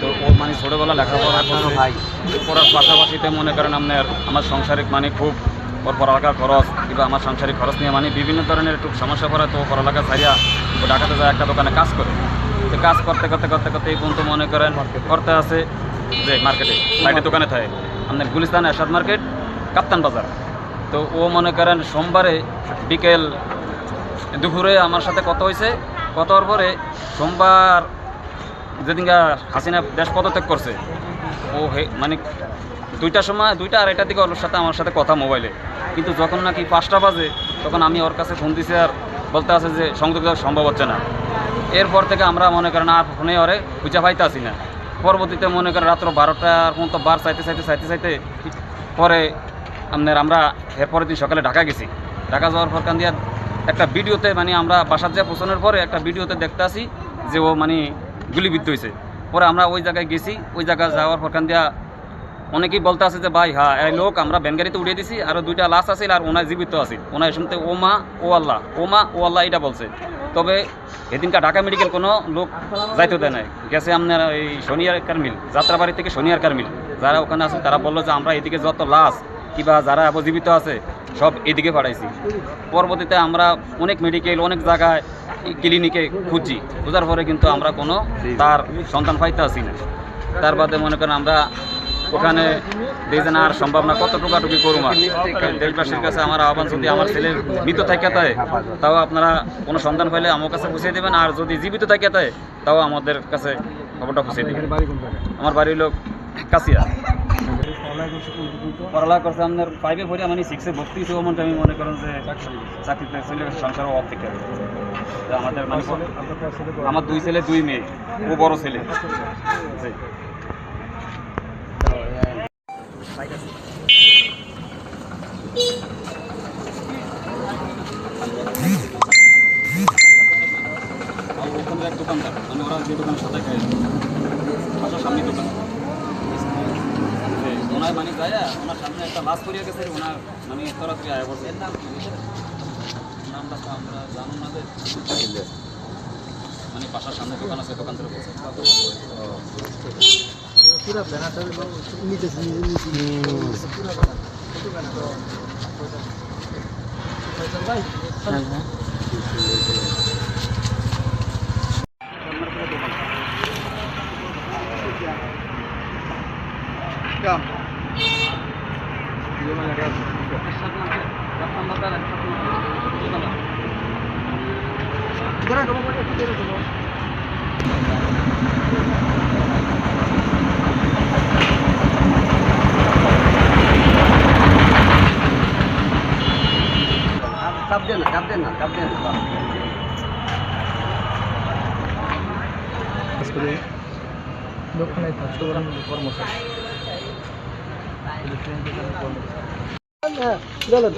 তো ও মানে ছোটোবেলা লেখাপড়া করছে ভাই। পড়ার পাশাপাশিতে মনে করেন আপনার আমার সংসারিক মানে খুব ওর পড়ালেখার খরচ কিংবা আমার সংসারিক খরচ নিয়ে মানে বিভিন্ন ধরনের একটু সমস্যা পড়ে তো পড়ালেখা ছাড়িয়া ও ঢাকাতে যায় একটা দোকানে কাজ করে। তো কাজ করতে করতে করতে করতে এই পর্যন্ত মনে করেন করতে আছে যে মার্কেটে সাইডে দোকানে থাকে। আপনার গুলিস্তান এরশাদ মার্কেট কাপ্তান বাজার। তো ও মনে করেন সোমবারে বিকেল দুপুরে আমার সাথে কথা হয়েছে। হওয়ার পরে সোমবার যেদিনকা হাসিনা দেশ পদত্যাগ করছে, ও হে- মানে দুইটার সময়, দুইটা আড়াইটার দিকে ওর সাথে আমার সাথে কথা মোবাইলে। কিন্তু যখন নাকি পাঁচটা বাজে, তখন আমি ওর কাছে ফোন দিছি আর বলতে আছে যে সংযোগ দেওয়া সম্ভব হচ্ছে না। এরপর থেকে আমরা মনে করেন আর ফোনে ওরে খুঁজে পাইতে আসি না। পরবর্তীতে মনে করেন রাত্র বারোটার মতো বার চাইতে চাইতে চাইতে চাইতে পরে আপনার আমরা এরপরের দিন সকালে ঢাকা গেছি। ঢাকা যাওয়ার পর কান দিয়া একটা ভিডিওতে মানে আমরা বাসার যা পৌঁছানোর পরে একটা ভিডিওতে দেখতে আসি যে ও মানে গুলিবিদ্ধ হয়েছে পরে আমরা ওই জায়গায় গেছি, ওই জায়গায় যাওয়ার পর কান দিয়া অনেকেই বলতে আছে যে, ভাই হ্যাঁ এই লোক আমরা ব্যানগাড়িতে উড়িয়ে দিছি, আর দুইটা লাশ আছে আর ওনায় জীবিত আছে। ওনায় শুনতে, ও মা, ও আল্লাহ, ও মা, ও আল্লাহ এটা বলছে। তবে এদিনকার ঢাকা মেডিকেল কোনো লোক যাইতে দেয় নাই। গেছে আপনার এই শনিয়ার কারমিল, যাত্রাবাড়ি থেকে শনিয়ার কারমিল। যারা ওখানে আছে তারা বলল যে, আমরা এদিকে যত লাশ কিবা যারা জীবিত আছে সব এদিকে পাঠাইছি। পরবর্তীতে আমরা অনেক মেডিকেল অনেক জায়গায় ক্লিনিকে খুঁজছি খোঁজার পরে কিন্তু আমরা কোনো তার সন্তান পাইতে আসি না। তার বাদে মনে করেন আমরা ওখানে দেখছেন আর সম্ভব না, কত টুকাটুকি করুম আর। দেশবাসীর কাছে আমার আহ্বান যদি আমার ছেলে মৃত থাকে তাই তাও আপনারা কোনো সন্ধান পাইলে আমার কাছে পৌঁছে দেবেন। আর যদি জীবিত থাকে তাই তাও আমাদের কাছে খবরটা পৌঁছে দেবেন। আমার বাড়ির লোক কাছিয়া পড়ালেখা করছে আপনার ফাইভে পড়ে মানে সিক্সে ভর্তি হয়েছে ওমনটা আমি মনে করেন যে চাকরিতে চলে গেছে সংসার অভাব থেকে আমাদের মানে আমার দুই ছেলে দুই মেয়ে। ও বড় ছেলে। জি। এক দোকানদার মানে ওরা যে দোকানের সাথে খায়। বাসার সামনে দোকান। ওনার মানে যায় ওনার সামনে একটা লাশ করিয়া গেছে ওনার মানে তরাত্রি আয়া পড়ছে। নামটা তো আমরা জানো না যে। মানে বাসার সামনে দোকান আছে দোকান থেকে বলছে। চাপ দেন না চাপ দেন না চাপ দেন না দোকানে থাকতে পারেন কর্মচারী চলেন.